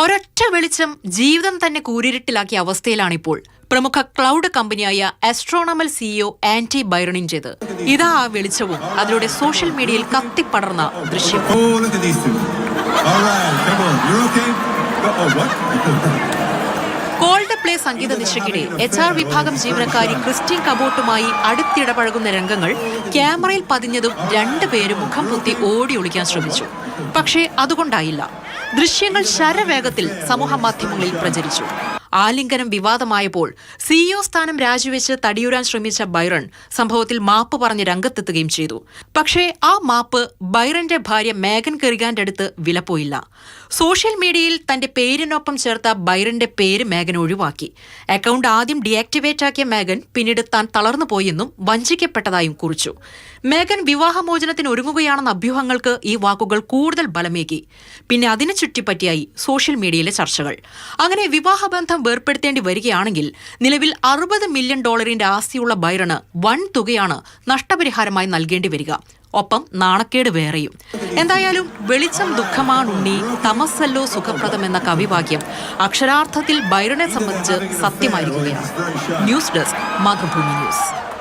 ഒരൊറ്റ വെളിച്ചം ജീവിതം തന്നെ കൂരിരുട്ടിലാക്കിയ അവസ്ഥയിലാണിപ്പോൾ പ്രമുഖ ക്ലൗഡ് കമ്പനിയായ ആസ്ട്രോണമൽ സിഇഒ ആന്റി ബൈറണിന്റേത് ഇതാ ആ വെളിച്ചവും അതിലൂടെ സോഷ്യൽ മീഡിയയിൽ കത്തിപ്പടർന്ന ദൃശ്യം? കോൾഡ് പ്ലേ സംഗീത നിശയ്ക്കിടെ എച്ച് ആർ വിഭാഗം ജീവനക്കാരി ക്രിസ്റ്റിൻ കബോട്ടുമായി അടുത്തിടപഴകുന്ന രംഗങ്ങൾ ക്യാമറയിൽ പതിഞ്ഞതും രണ്ടുപേരും മുഖം പൊത്തി ഓടി ഒളിക്കാൻ ശ്രമിച്ചു. പക്ഷേ അതുകൊണ്ടായില്ല. ദൃശ്യങ്ങൾ ശരവേഗത്തിൽ സമൂഹ മാധ്യമങ്ങളിൽ പ്രചരിച്ചു. ആലിംഗനം വിവാദമായപ്പോൾ സിഇഒ സ്ഥാനം രാജിവെച്ച് തടിയുരാൻ ശ്രമിച്ച ബൈറൺ സംഭവത്തിൽ മാപ്പ് പറഞ്ഞ് രംഗത്തെത്തുകയും ചെയ്തു. പക്ഷേ ആ മാപ്പ് ബൈറന്റെ ഭാര്യ മേഗൻ കെറിഗാന്റെ അടുത്ത് വിലപ്പോയില്ല. സോഷ്യൽ മീഡിയയിൽ തന്റെ പേരിനൊപ്പം ചേർത്ത ബൈറന്റെ പേര് മേഗൻ ഒഴിവാക്കി. അക്കൗണ്ട് ആദ്യം ഡിയാക്ടിവേറ്റ് ആക്കിയ മേഗൻ പിന്നീട് താൻ തളർന്നു പോയെന്നും വഞ്ചിക്കപ്പെട്ടതായും കുറിച്ചു. മേഗൻ വിവാഹമോചനത്തിന് ഒരുങ്ങുകയാണെന്ന അഭ്യൂഹങ്ങൾക്ക് ഈ വാക്കുകൾ കൂടുതൽ ബലമേകി. പിന്നെ അതിനെ ചുറ്റിപ്പറ്റിയായി സോഷ്യൽ മീഡിയയിലെ ചർച്ചകൾ. അങ്ങനെ വിവാഹബന്ധം വേർപ്പെടുത്തേണ്ടി വരികയാണെങ്കിൽ നിലവിൽ അറുപത് മില്യൺ ഡോളറിന്റെ ആസ്തിയുള്ള ബൈറണ് വൻ തുകയാണ് നഷ്ടപരിഹാരമായി നൽകേണ്ടി വരിക. ഒപ്പം നാണക്കേട് വേറെയും. എന്തായാലും വെളിച്ചം ദുഃഖമാണുണ്ണി തമസല്ലോ സുഖപ്രദം എന്ന കവിവാക്യം അക്ഷരാർത്ഥത്തിൽ ബൈറനെ സംബന്ധിച്ച് സത്യമായിരിക്കുകയാണ്. News desk Mathrubhumi news.